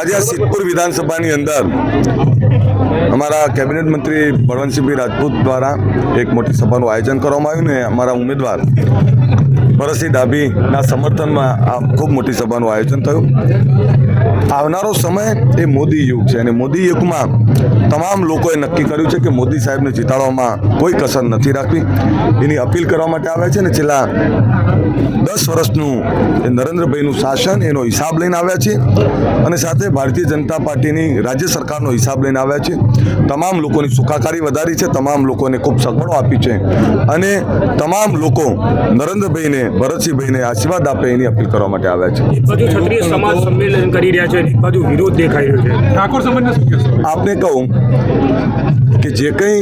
આજે આ સિદ્ધપુર વિધાનસભાની અંદર અમારા કેબિનેટ મંત્રી બળવંતસિંહભાઈ રાજપૂત દ્વારા એક મોટી સભાનું આયોજન કરવામાં આવ્યું ને અમારા ઉમેદવાર ભરતસિંહ ડાભીના સમર્થનમાં આ ખૂબ મોટી સભાનું આયોજન થયું. આવનારો સમય એ મોદી યુગ છે અને મોદી યુગમાં તમામ લોકોએ નક્કી કર્યું છે કે મોદી સાહેબને જીતાડવામાં કોઈ કસર નથી રાખવી. એની અપીલ કરવા માટે આવ્યા છે ને છેલ્લા દસ વર્ષનું એ નરેન્દ્રભાઈનું શાસન, એનો હિસાબ લઈને આવ્યા છે અને સાથે ભારતીય જનતા પાર્ટીની રાજ્ય સરકારનો હિસાબ લઈને આવ્યા છે તમામ લોકોની સુખાકારી વધારી છે, તમામ લોકોને ખૂબ સગવડો આપી છે અને તમામ લોકો નરેન્દ્રભાઈને ભરતસિંહભાઈને આશીર્વાદ આપે એની અપીલ કરવા માટે આવ્યા છે. એક બાજુ ક્ષત્રિય સમાજ સંમેલન કરી રહ્યા છે એક બાજુ વિરોધ દેખાઈ રહ્યો છે. ઠાકોર સમાજને શું આપને કહું કે જે કંઈ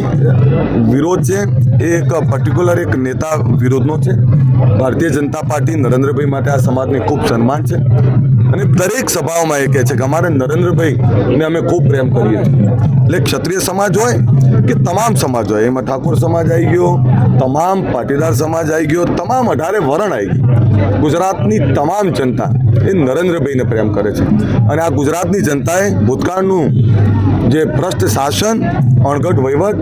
વિરોધ છે એ એક પર્ટિક્યુલર એક નેતા વિરોધનો છે. ભારતીય જનતા પાર્ટી નરેન્દ્રભાઈ માટે આ સમાજને ખૂબ સન્માન છે. અને દરેક સભાઓમાં એ કહે છે કે અમારે નરેન્દ્રભાઈને અમે ખૂબ પ્રેમ કરીએ છીએ. એટલે ક્ષત્રિય સમાજ હોય કે તમામ સમાજો એમાં ઠાકોર સમાજ આવી ગયો, તમામ પાટીદાર સમાજ આવી ગયો, તમામ અઢારે વરણ આવી ગયું. ગુજરાતની તમામ જનતા એ નરેન્દ્રભાઈને પ્રેમ કરે છે. અને આ ગુજરાતની જનતાએ ભૂતકાળનું જે ભ્રષ્ટ શાસન, અણઘટ વહીવટ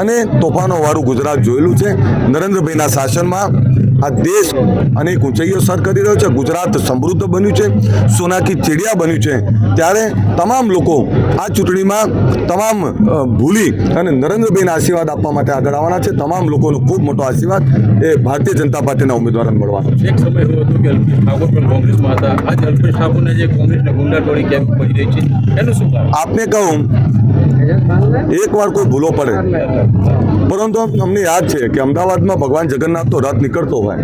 અને તોફાનોવાળું ગુજરાત જોયેલું છે. નરેન્દ્રભાઈના શાસનમાં આ દેશ અનેક ઊંચાઈઓ સર કરી રહ્યો છે. ગુજરાત સમૃદ્ધ બન્યું છે. સોનાકી ચીડિયા બન્યું છે. ત્યારે તમામ લોકો આ ચૂંટણીમાં તમામ ભૂલી અને નરેન્દ્રભાઈને આશીર્વાદ આપવા માટે આગળ આવવાના છે. તમામ લોકોનો ખૂબ મોટો આશીર્વાદ એ ભારતીય જનતા પાર્ટીના ઉમેદવારોને મળવાનો છે. એક સમય એવો હતો કે અલ્પેશ ઠાકોર પણ કોંગ્રેસમાં હતા. આજે અલ્પેશ ઠાકોરને જે કોંગ્રેસને ગુંડાટોળી કેમ કરી રહી છે એનું શું આપને કહું એક વાર કોઈ ભૂલો પડે. પરંતુ અમને યાદ છે કે અમદાવાદમાં ભગવાન જગન્નાથનો રથ નીકળતો હોય.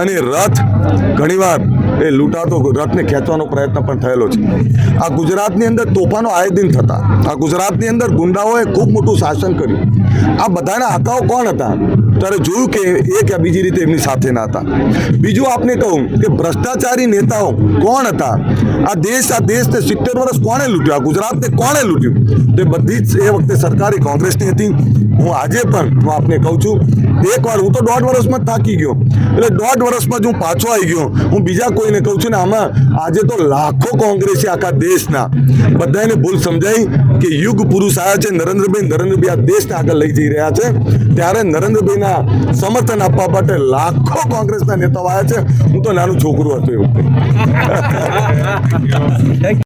અને રથ ઘણીવાર એ લૂંટાતો રથને ખેંચવાનો પ્રયત્ન પણ થયેલો છે. આ ગુજરાતની અંદર તોફાનો આય દિન થતા. આ ગુજરાતની અંદર ગુંડાઓએ ખૂબ મોટું શાસન કર્યું. આ બધાના હતાઓ કોણ હતા? ત્યારે જોયું કે એક યા બીજી રીતે એમની સાથે ના હતા. બીજું આપને કહું કે ભ્રષ્ટાચારી નેતાઓ કોણ હતા? આ દેશ, આ દેશને સિત્તેર વર્ષ કોણે લૂંટ્યો? આ ગુજરાતને કોણે લૂંટ્યું? તે બધી જ એ વખતે સરકારી કોંગ્રેસની હતી. હું આજે પણ હું આપને કહું છું, એકવાર હું તો દોઢ વર્ષમાં થાકી ગયો. એટલે દોઢ વર્ષમાં જ હું પાછો આવી ગયો. હું બીજા કોઈને કહું છું ને, આમાં આજે તો લાખો કોંગ્રેસી આખા દેશના બધાને ભૂલ સમજાઈ કે યુગ પુરુષ આવ્યા છે, નરેન્દ્રભાઈ નરેન્દ્રભાઈ આ દેશને આગળ લઈ જઈ રહ્યા છે. ત્યારે નરેન્દ્રભાઈના સમર્થન આપવા માટે લાખો કોંગ્રેસના નેતાઓ આવ્યા છે. હું તો નાનું છોકરું હતું એ વખતે